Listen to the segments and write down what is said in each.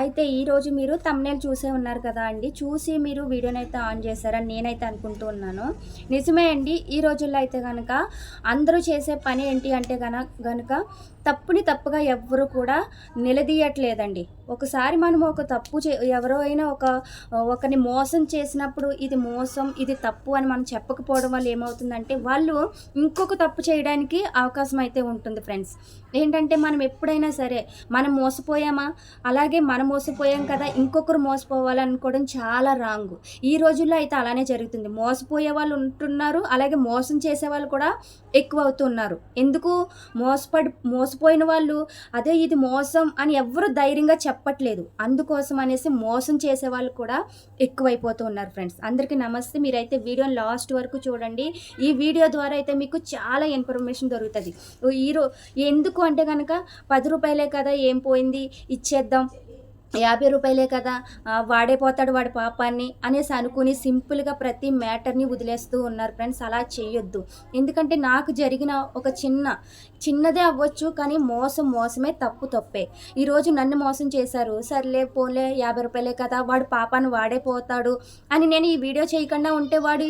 అయితే ఈరోజు మీరు తమ్నేల్ చూసే ఉన్నారు కదా అండి. చూసి మీరు వీడియోని అయితే ఆన్ చేశారని నేనైతే అనుకుంటూ ఉన్నాను. నిజమే అండి ఈ రోజుల్లో అయితే కనుక అందరూ చేసే పని ఏంటి అంటే గన గనుక తప్పుని తప్పుగా ఎవ్వరు కూడా నిలదీయట్లేదండి. ఒకసారి మనం ఒక తప్పు చే ఎవరో అయినా ఒక ఒకరిని మోసం చేసినప్పుడు ఇది మోసం ఇది తప్పు అని మనం చెప్పకపోవడం వల్ల ఏమవుతుందంటే వాళ్ళు ఇంకొక తప్పు చేయడానికి అవకాశం అయితే ఉంటుంది ఫ్రెండ్స్. ఏంటంటే మనం ఎప్పుడైనా సరే మనం మోసపోయామా? అలాగే మనం మోసపోయాం కదా ఇంకొకరు మోసపోవాలనుకోవడం చాలా రాంగ్. ఈ రోజుల్లో అయితే అలానే జరుగుతుంది. మోసపోయే వాళ్ళు ఉంటున్నారు అలాగే మోసం చేసే వాళ్ళు కూడా ఎక్కువ అవుతున్నారు ఎందుకు? మోసపడి మోసపోయిన వాళ్ళు అదే ఇది మోసం అని ఎవ్వరు ధైర్యంగా చెప్పట్లేదు. అందుకోసం అనేసి మోసం చేసే వాళ్ళు కూడా ఎక్కువైపోతూ ఉన్నారు ఫ్రెండ్స్. అందరికీ నమస్తే. మీరైతే వీడియోని లాస్ట్ వరకు చూడండి. ఈ వీడియో ద్వారా అయితే మీకు చాలా ఇన్ఫర్మేషన్ దొరుకుతుంది. ఈరో ఎందుకు అంటే కనుక పది రూపాయలే కదా ఏం పోయింది? ఇచ్చేద్దాం. యాభై రూపాయలే కదా వాడైపోతాడు వాడి పాపాన్ని అనేసి అనుకుని సింపుల్గా ప్రతి మ్యాటర్ని వదిలేస్తూ ఉన్నారు ఫ్రెండ్స్. అలా చేయొద్దు. ఎందుకంటే నాకు జరిగిన ఒక చిన్న చిన్నదే అవ్వచ్చు కానీ మోసం మోసమే తప్పు తప్పే. ఈరోజు నన్ను మోసం చేశారు. సర్లే పోలే యాభై రూపాయలే కదా వాడు పాపాన్ని వాడైపోతాడు అని నేను ఈ వీడియో చేయకుండా ఉంటే వాడు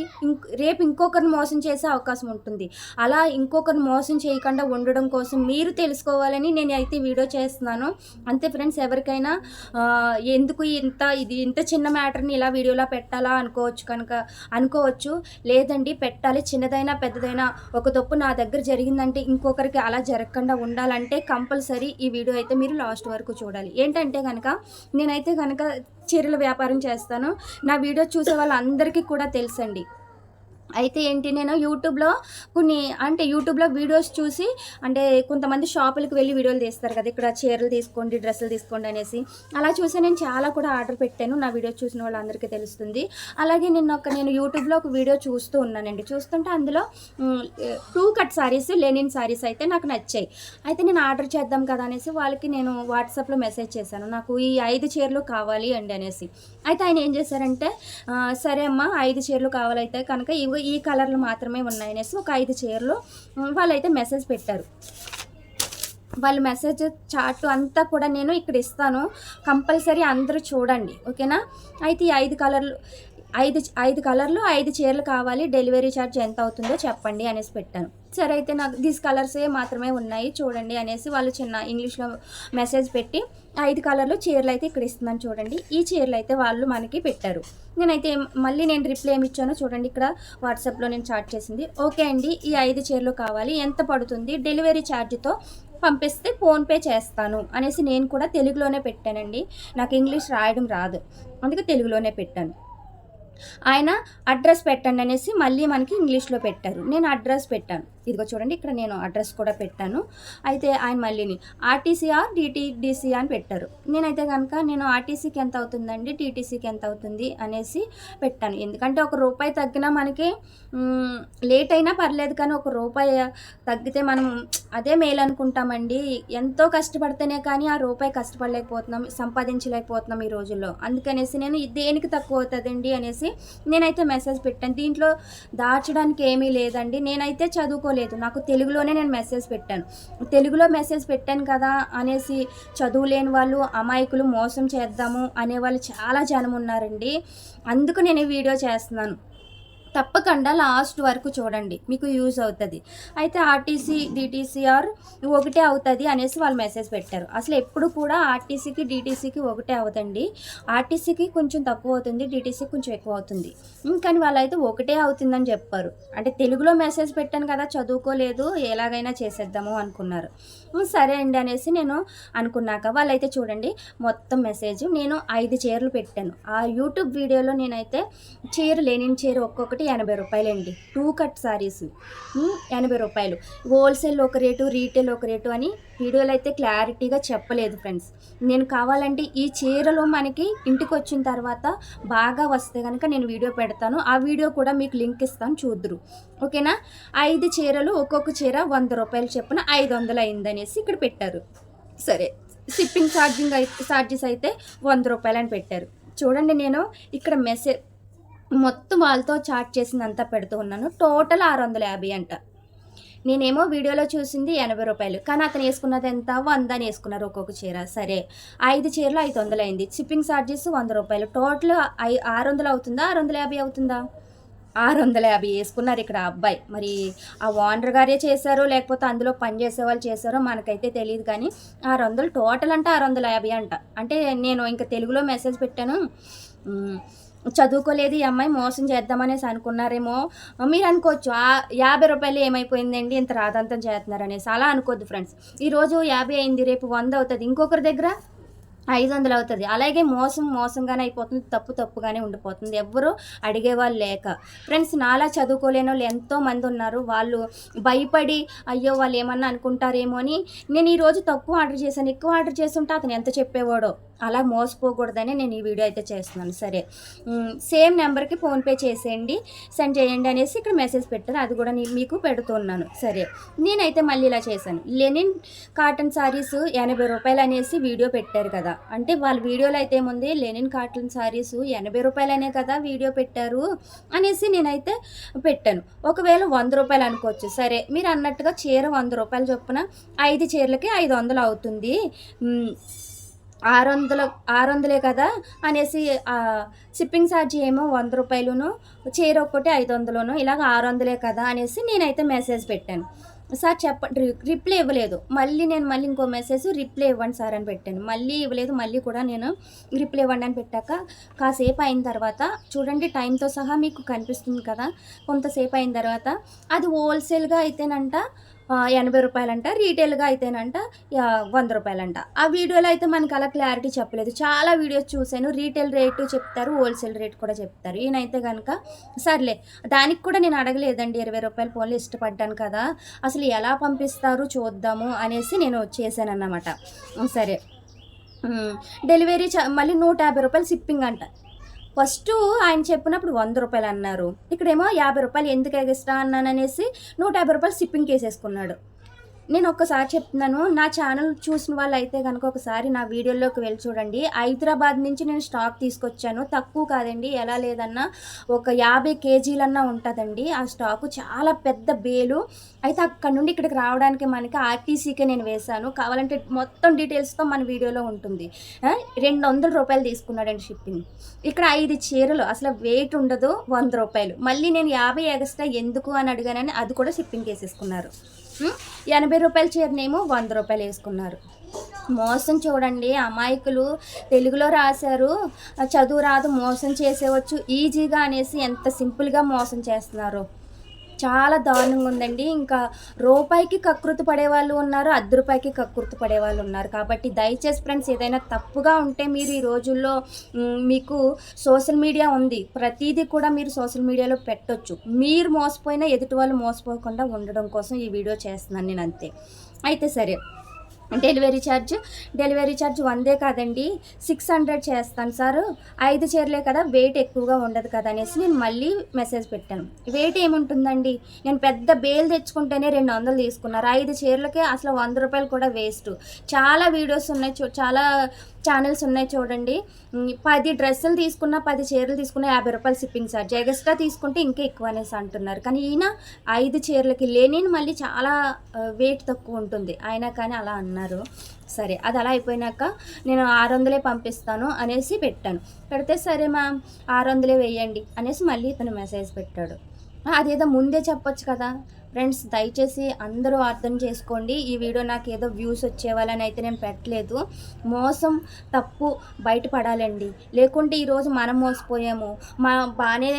రేపు ఇంకొకరిని మోసం చేసే అవకాశం ఉంటుంది. అలా ఇంకొకరిని మోసం చేయకుండా ఉండడం కోసం మీరు తెలుసుకోవాలని నేను అయితే వీడియో చేస్తున్నాను. అంతే ఫ్రెండ్స్ ఎవరికైనా ఎందుకు ఇంత ఇది ఇంత చిన్న మ్యాటర్ని ఇలా వీడియోలో పెట్టాలా అనుకోవచ్చు కనుక అనుకోవచ్చు. లేదండి పెట్టాలి. చిన్నదైనా పెద్దదైనా ఒక తప్పు నా దగ్గర జరిగిందంటే ఇంకొకరికి అలా జరగకుండా ఉండాలంటే కంపల్సరీ ఈ వీడియో అయితే మీరు లాస్ట్ వరకు చూడాలి. ఏంటంటే కనుక నేనైతే కనుక చీరల వ్యాపారం చేస్తాను. నా వీడియో చూసే వాళ్ళందరికీ కూడా తెలుసండి. అయితే ఏంటి నేను యూట్యూబ్లో కొన్ని అంటే యూట్యూబ్లో వీడియోస్ చూసి అంటే కొంతమంది షాపులకు వెళ్ళి వీడియోలు తీస్తారు కదా ఇక్కడ చీరలు తీసుకోండి డ్రెస్సులు తీసుకోండి అనేసి. అలా చూసి నేను చాలా కూడా ఆర్డర్ పెట్టాను. నా వీడియో చూసిన వాళ్ళందరికీ తెలుస్తుంది. అలాగే నిన్న ఒక నేను యూట్యూబ్లో ఒక వీడియో చూస్తూ ఉన్నానండి. చూస్తుంటే అందులో two cut sarees linen sarees అయితే నాకు నచ్చాయి. అయితే నేను ఆర్డర్ చేద్దాం కదా అనేసి వాళ్ళకి నేను వాట్సాప్లో మెసేజ్ చేశాను. నాకు ఈ ఐదు చీరలు కావాలి అండి అనేసి. అయితే ఆయన ఏం చేశారంటే సరే అమ్మా ఐదు చీరలు కావాలైతే కనుక ఇవి ఈ కలర్లు మాత్రమే ఉన్నాయి అనేసి ఒక ఐదు చీరలు వాళ్ళైతే మెసేజ్ పెట్టారు. వాళ్ళ మెసేజ్ చాట్ అంతా కూడా నేను ఇక్కడ ఇస్తాను. కంపల్సరీ అందరూ చూడండి ఓకేనా? అయితే ఈ ఐదు కలర్లు ఐదు ఐదు కలర్లు ఐదు చీరలు కావాలి. డెలివరీ ఛార్జ్ ఎంత అవుతుందో చెప్పండి అనేసి పెట్టాను. సరే అయితే నాకు దీస్ కలర్సే మాత్రమే ఉన్నాయి చూడండి అనేసి వాళ్ళు చిన్న ఇంగ్లీష్లో మెసేజ్ పెట్టి ఐదు కలర్లు చీరలు అయితే ఇక్కడ ఇస్తున్నాను చూడండి. ఈ చీరలు అయితే వాళ్ళు మనకి పెట్టారు. నేనైతే మళ్ళీ నేను రిప్లై ఏమి ఇచ్చానో చూడండి. ఇక్కడ వాట్సాప్లో నేను చాట్ చేసింది. ఓకే అండి ఈ ఐదు చీరలు కావాలి. ఎంత పడుతుంది? డెలివరీ ఛార్జ్తో పంపిస్తే ఫోన్పే చేస్తాను అనేసి నేను కూడా తెలుగులోనే పెట్టానండి. నాకు ఇంగ్లీష్ రాయడం రాదు. అందుకే తెలుగులోనే పెట్టాను. ఆయన అడ్రస్ పెట్టండి అనేసి మళ్ళీ మనకి ఇంగ్లీష్లో పెట్టారు. నేను అడ్రస్ పెట్టాను. ఇదిగో చూడండి ఇక్కడ నేను అడ్రస్ కూడా పెట్టాను. అయితే ఆయన మళ్ళీని ఆర్టీసీఆర్ డిటీడీసీ అని పెట్టారు. నేనైతే కనుక నేను ఆర్టీసీకి ఎంత అవుతుందండి టీటీసీకి ఎంత అవుతుంది అనేసి పెట్టాను. ఎందుకంటే ఒక రూపాయి తగ్గినా మనకి లేట్ అయినా పర్లేదు కానీ ఒక రూపాయి తగ్గితే మనం అదే మేలు అనుకుంటామండి. ఎంతో కష్టపడితేనే కానీ ఆ రూపాయి కష్టపడలేకపోతున్నాం సంపాదించలేకపోతున్నాం ఈ రోజుల్లో. అందుకనేసి నేను దేనికి తక్కువ అవుతుందండి అనేసి నేనైతే మెసేజ్ పెట్టాను. దీంట్లో దాచడానికి ఏమీ లేదండి. నేనైతే చదువుకోలేదు. నాకు తెలుగులోనే నేను మెసేజ్ పెట్టాను. తెలుగులో మెసేజ్ పెట్టాను కదా అనేసి చదువులేని వాళ్ళు అమాయకులు మోసం చేద్దాము అనేవాళ్ళు చాలా జనం ఉన్నారండి. అందుకు నేను ఈ వీడియో చేస్తున్నాను. తప్పకుండా లాస్ట్ వరకు చూడండి మీకు యూజ్ అవుతుంది. అయితే ఆర్టీసీ డిటీసీఆర్ ఒకటే అవుతుంది అనేసి వాళ్ళు మెసేజ్ పెట్టారు. అసలు ఎప్పుడు కూడా ఆర్టీసీకి డిటీసీకి ఒకటే అవుతుంది ఆర్టీసీకి కొంచెం తక్కువ అవుతుంది డిటీసీకి కొంచెం ఎక్కువ అవుతుంది. కానీ వాళ్ళైతే ఒకటే అవుతుందని చెప్పారు. అంటే తెలుగులో మెసేజ్ పెట్టాను కదా చదువుకోలేదు ఎలాగైనా చేసేద్దాము అనుకున్నారు. సరే అండి అనేసి నేను అనుకున్నాక వాళ్ళైతే చూడండి మొత్తం మెసేజ్ నేను ఐదు చీరలు పెట్టాను. ఆ యూట్యూబ్ వీడియోలో నేనైతే చీర లేని చీర ఒక్కొక్కటి ఎనభై రూపాయలండి. Two cut sarees. ఎనభై రూపాయలు. హోల్సేల్ ఒక రేటు రీటైల్ ఒక రేటు అని వీడియోలో అయితే క్లారిటీగా చెప్పలేదు ఫ్రెండ్స్. నేను కావాలంటే ఈ చీరలు మనకి ఇంటికి వచ్చిన తర్వాత బాగా వస్తే కనుక నేను వీడియో పెడతాను. ఆ వీడియో కూడా మీకు లింక్ ఇస్తాను చూద్దరు. ఓకేనా? ఐదు చీరలు ఒక్కొక్క చీర వంద రూపాయలు చెప్పున ఐదు వందలు అయిందనేసి ఇక్కడ పెట్టారు. సరే షిప్పింగ్ ఛార్జింగ్ అయితే ఛార్జెస్ అయితే వంద రూపాయలు అని పెట్టారు. చూడండి నేను ఇక్కడ మెసేజ్ మొత్తం వాళ్ళతో చాట్ చేసిందంతా పెడుతూ ఉన్నాను. టోటల్ ఆరు వందల యాభై అంట. నేనేమో వీడియోలో చూసింది ఎనభై రూపాయలు. కానీ అతను వేసుకున్నది ఎంత? వంద అని వేసుకున్నారు ఒక్కొక్క చీర. సరే ఐదు చీరలు ఐదు వందలు అయింది. షిప్పింగ్ ఛార్జెస్ వంద రూపాయలు. టోటల్ ఐ ఆరు వందలు అవుతుందా? ఆరు వందల యాభై అవుతుందా? ఆరు వందల యాభై వేసుకున్నారు ఇక్కడ అబ్బాయి. మరి ఆ ఓనర్ గారే చేశారో లేకపోతే అందులో పని చేసే వాళ్ళు చేశారో మనకైతే తెలియదు కానీ ఆరు వందలు టోటల్ అంటే ఆరు వందల యాభై అంట. అంటే నేను ఇంకా తెలుగులో మెసేజ్ పెట్టాను. చదువుకోలేదు ఈ అమ్మాయి మోసం చేద్దామనేసి అనుకున్నారేమో. మీరు అనుకోవచ్చు ఆ యాభై రూపాయలు ఏమైపోయిందండి? ఇంత రాదంతం చేస్తున్నారు అనేసి అలా అనుకోద్దు ఫ్రెండ్స్. ఈరోజు యాభై అయింది రేపు వంద అవుతుంది. ఇంకొకరి దగ్గర ఐదు వందలు అవుతుంది. అలాగే మోసం మోసంగానే అయిపోతుంది తప్పు తప్పుగానే ఉండిపోతుంది. ఎవ్వరు అడిగేవాళ్ళు లేక. ఫ్రెండ్స్ నాలా చదువుకోలేని వాళ్ళు ఎంతో మంది ఉన్నారు. వాళ్ళు భయపడి అయ్యో వాళ్ళు ఏమన్నా అనుకుంటారేమో అని. నేను ఈరోజు తక్కువ ఆర్డర్ చేశాను ఎక్కువ ఆర్డర్ చేస్తుంటే అతను ఎంత చెప్పేవాడో. అలా మోసపోకూడదని నేను ఈ వీడియో అయితే చేస్తున్నాను. సరే. సేమ్ నెంబర్కి ఫోన్పే చేసేయండి సెండ్ చేయండి అనేసి ఇక్కడ మెసేజ్ పెట్టారు అది కూడా నేను మీకు పెడుతున్నాను. సరే. నేనైతే మళ్ళీ ఇలా చేశాను. లెనిన్ కాటన్ సారీస్ ఎనభై రూపాయలు అనేసి వీడియో పెట్టారు కదా. అంటే వాళ్ళ వీడియోలో అయితే ఏముంది? లెనిన్ కాటన్ శారీస్ ఎనభై రూపాయలనే కదా వీడియో పెట్టారు అనేసి నేనైతే పెట్టాను. ఒకవేళ వంద రూపాయలు అనుకోవచ్చు. సరే. మీరు అన్నట్టుగా చీర వంద రూపాయలు చొప్పున ఐదు చీరలకి ఐదు వందలు అవుతుంది. ఆరు వందల ఆరు వందలే కదా అనేసి షిప్పింగ్ ఛార్జ్ ఏమో వంద రూపాయలును చీర ఒక్కటి ఐదు వందలును ఇలాగ ఆరు వందలే కదా అనేసి నేనైతే మెసేజ్ పెట్టాను. సార్ చెప్పండి రిప్లై ఇవ్వలేదు. మళ్ళీ నేను మళ్ళీ ఇంకో మెసేజ్ రిప్లై ఇవ్వండి సార్ అని పెట్టాను. మళ్ళీ ఇవ్వలేదు మళ్ళీ కూడా నేను రిప్లై ఇవ్వండి అని పెట్టాక కాసేపు అయిన తర్వాత చూడండి టైంతో సహా మీకు కనిపిస్తుంది కదా కొంతసేపు అయిన తర్వాత అది హోల్సేల్గా అయితేనంట ఎనభై రూపాయలంట రీటైల్గా అయితేనంట వంద రూపాయలంట. ఆ వీడియోలో అయితే మనకి అలా క్లారిటీ చెప్పలేదు. చాలా వీడియోస్ చూశాను. రీటైల్ రేటు చెప్తారు హోల్సేల్ రేట్ కూడా చెప్తారు. ఈయనైతే కనుక సర్లే దానికి కూడా నేను అడగలేదండి. ఇరవై రూపాయలు ఫోన్లు ఇష్టపడ్డాను కదా అసలు ఎలా పంపిస్తారు చూద్దాము అనేసి నేను చేశానన్నమాట. సరే. డెలివరీ చ మళ్ళీ నూట యాభై రూపాయలు షిప్పింగ్ అంట. ఫస్ట్ ఆయన చెప్పినప్పుడు వంద రూపాయలు అన్నారు. ఇక్కడేమో యాభై రూపాయలు ఎందుకు ఎగిస్తా అన్నాను అనేసి నూట యాభై రూపాయలు షిప్పింగ్ కేసేసుకున్నాడు నేను ఒక్కసారి చెప్తున్నాను నా ఛానల్ చూసిన వాళ్ళు అయితే కనుక ఒకసారి నా వీడియోలోకి వెళ్ళి చూడండి. హైదరాబాద్ నుంచి నేను స్టాక్ తీసుకొచ్చాను. తక్కువ కాదండి ఎలా లేదన్నా ఒక యాభై కేజీలన్నా ఉంటుందండి. ఆ స్టాకు చాలా పెద్ద బేలు. అయితే అక్కడ నుండి ఇక్కడికి రావడానికి మనకి ఆర్టీసీకే నేను వేశాను. కావాలంటే మొత్తం డీటెయిల్స్తో మన వీడియోలో ఉంటుంది. రెండు వందల రూపాయలు తీసుకున్నాడండి షిప్పింగ్ ఇక్కడ ఐదు చీరలు అసలు వెయిట్ ఉండదు వంద రూపాయలు. మళ్ళీ నేను యాభై ఎగస్ట్రా ఎందుకు అని అడిగానని అది కూడా షిప్పింగ్ వేసేసుకున్నారు. ఎనభై రూపాయల చీరనేమో వంద రూపాయలు వేసుకున్నారు. మోసం చూడండి అమాయకులు తెలుగులో రాశారు. చదువు రాదు మోసం చేసేవచ్చు. ఈజీగా అనేసి ఎంత సింపుల్గా మోసం చేస్తున్నారు. చాలా దారుణంగా ఉందండి. ఇంకా రూపాయికి కకృతి పడే వాళ్ళు ఉన్నారు అర్ధ రూపాయికి కకృతి పడే వాళ్ళు ఉన్నారు. కాబట్టి దయచేసి ఫ్రెండ్స్ ఏదైనా తప్పుగా ఉంటే మీరు ఈ రోజుల్లో మీకు సోషల్ మీడియా ఉంది. ప్రతిదీ కూడా మీరు సోషల్ మీడియాలో పెట్టొచ్చు. మీరు మోసపోయినా ఎదుటి వాళ్ళు మోసపోకుండా ఉండడం కోసం ఈ వీడియో చేస్తున్నాను నేను అంతే. అయితే సరే. Delivery charge. డెలివరీ ఛార్జ్ వందే కాదండి. సిక్స్ హండ్రెడ్ చేస్తాను సార్. ఐదు చీరలే కదా వెయిట్ ఎక్కువగా ఉండదు కదా అనేసి నేను మళ్ళీ మెసేజ్ పెట్టాను. వెయిట్ ఏముంటుందండి? నేను పెద్ద బేల్ తెచ్చుకుంటేనే రెండు వందలు తీసుకున్నారు. ఐదు చీరలకే అసలు వంద రూపాయలు కూడా వేస్ట్. చాలా వీడియోస్ ఉన్నాయి చూ చాలా ఛానల్స్ ఉన్నాయి చూడండి. పది డ్రెస్సులు తీసుకున్న పది చీరలు తీసుకున్న యాభై రూపాయలు షిప్పింగ్ ఛార్జ్ ఎగస్ట్రా తీసుకుంటే ఇంకా ఎక్కువ అనేసి అంటున్నారు. కానీ ఈయన ఐదు చీరలకి లేనిని మళ్ళీ చాలా వెయిట్ తక్కువ ఉంటుంది. అయినా కానీ అలా అన్నారు. సరే అది అలా అయిపోయినాక నేను ఆరు వందలే పంపిస్తాను అనేసి పెట్టాను. పెడితే సరే మ్యామ్ ఆరు వందలే వేయండి అనేసి మళ్ళీ ఇతను మెసేజ్ పెట్టాడు. అదేదో ముందే చెప్పొచ్చు కదా. ఫ్రెండ్స్ దయచేసి అందరూ అర్థం చేసుకోండి. ఈ వీడియో నాకు ఏదో వ్యూస్ వచ్చేవాళ్ళని అయితే నేను పెట్టలేదు. మోసం తప్పు బయటపడాలండి. లేకుంటే ఈరోజు మనం మోసపోయాము. మా బాగానే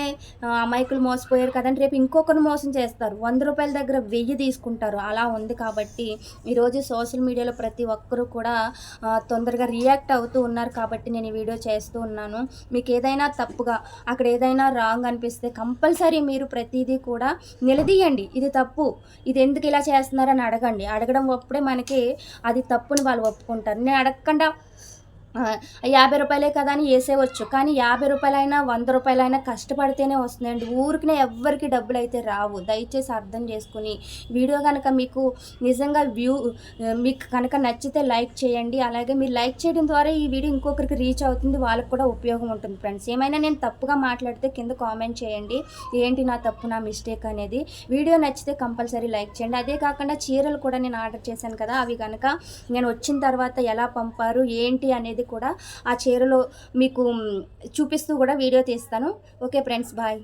అమాయకులు మోసపోయారు కదండి. రేపు ఇంకొకరు మోసం చేస్తారు. వంద రూపాయల దగ్గర వెయ్యి తీసుకుంటారు. అలా ఉంది కాబట్టి ఈరోజు సోషల్ మీడియాలో ప్రతి ఒక్కరూ కూడా తొందరగా రియాక్ట్ అవుతూ ఉన్నారు కాబట్టి నేను ఈ వీడియో చేస్తూ ఉన్నాను. మీకు ఏదైనా తప్పుగా అక్కడ ఏదైనా రాంగ్ అనిపిస్తే కంపల్సరీ మీరు ప్రతిదీ కూడా నిలదీయండి. ఇది తప్పు తప్పు. ఇది ఎందుకు ఇలా చేస్తున్నారని అడగండి. అడగడం అప్పుడే మనకి అది తప్పుని వాళ్ళు ఒప్పుకుంటారు. నేను అడగకుండా యాభై రూపాయలే కదా అని వేసేవచ్చు కానీ యాభై రూపాయలైనా వంద రూపాయలైనా కష్టపడితేనే వస్తుందండి ఊరికనే ఎవ్వరికి డబ్బులు అయితే రావు. దయచేసి అర్థం చేసుకుని వీడియో కనుక మీకు నిజంగా వ్యూ మీకు కనుక నచ్చితే లైక్ చేయండి. అలాగే మీరు లైక్ చేయడం ద్వారా ఈ వీడియో ఇంకొకరికి రీచ్ అవుతుంది. వాళ్ళకి కూడా ఉపయోగం ఉంటుంది ఫ్రెండ్స్. ఏమైనా నేను తప్పుగా మాట్లాడితే కింద కామెంట్ చేయండి. ఏంటి నా తప్పు నా మిస్టేక్ అనేది. వీడియో నచ్చితే కంపల్సరీ లైక్ చేయండి. అదే కాకుండా చీరలు కూడా నేను ఆర్డర్ చేశాను కదా అవి కనుక నేను వచ్చిన తర్వాత ఎలా పంపారు ఏంటి అనేది కూడా ఆ చీరలో మీకు చూపిస్తూ కూడా వీడియో తీస్తాను. Okay friends bye.